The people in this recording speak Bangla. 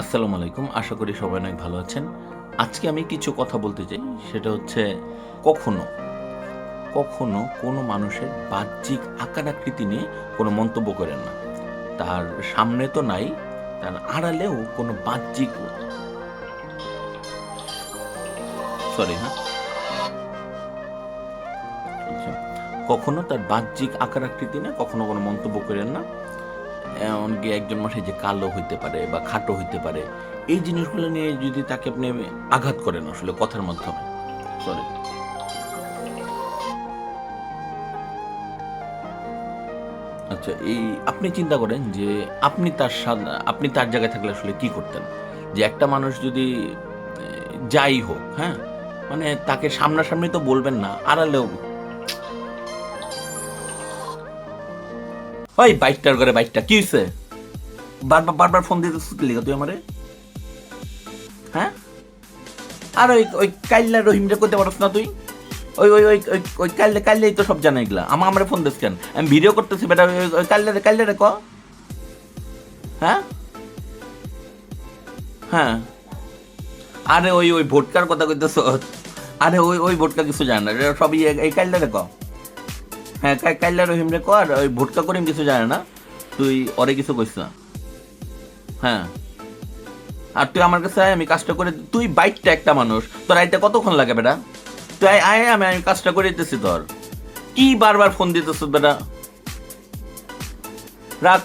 আসসালামু আলাইকুম, আশা করি সবাই অনেক ভালো আছেন। আজকে আমি কিছু কথা বলতে চাই, সেটা হচ্ছে কখনো কখনো কোনো মানুষের বাহ্যিক আকার আকৃতি নিয়ে কোনো মন্তব্য করেন না। তার সামনে তো নাই, তার আড়ালেও কোনো বাহ্যিক সরি হ্যাঁ? আচ্ছা। কখনো তার বাহ্যিক আকার আকৃতি নিয়ে কখনো কোনো মন্তব্য করেন না? এমনকি একজন মানুষ যে কালো হইতে পারে বা খাটো হইতে পারে, এই জিনিসগুলো নিয়ে যদি তাকে আপনি আঘাত করেন আসলে কথার মাধ্যমে সরি আচ্ছা এই আপনি চিন্তা করেন যে আপনি তার আপনি তার জায়গায় থাকলে আসলে কি করতেন? যে একটা মানুষ যদি যাই হোক হ্যাঁ? মানে তাকে সামনাসামনি তো বলবেন না, আড়ালেও ওই বাইকটার করে বাইকটা, কি হয়েছে বারবার বারবার ফোন দিতে লিখা তুই আমারে? হ্যাঁ? আর ওই ওই কাইল্লা রহিমটা করতে পারস না তুই? ওই ওই ওই ওই কাইল্লে কাইল্লেই তো সব জানা এগুলা। আমার আমার ফোন দিস কেন? আমি ভিডিও করতেছি বেটা, ওই কাইল্লে কাইল্লে রে ক? হ্যাঁ? হ্যাঁ? আরে ওই ওই ভোটকার কথা কইতেছ? আরে ওই ওই ভোটকা কিছু জানে সবই এই- কাইল্লা রে ক? হ্যাঁ কাই- কাইল্লা রহিম রে ক আর ওই ভোটকা করিম কিছু জানে না? তুই ওরে কিছু কইস না। হ্যাঁ। আর তুই আমার কাছে আয়, আমি কাজটা করে তুই বাইকটা একটা মানুষ। তোর আইতে কতক্ষণ লাগে বেটা? তুই আয় আয়, আমি আমি কাজটা করে দিতেছি তোর। কি বারবার ফোন দিতেছ বেটা? রাখ।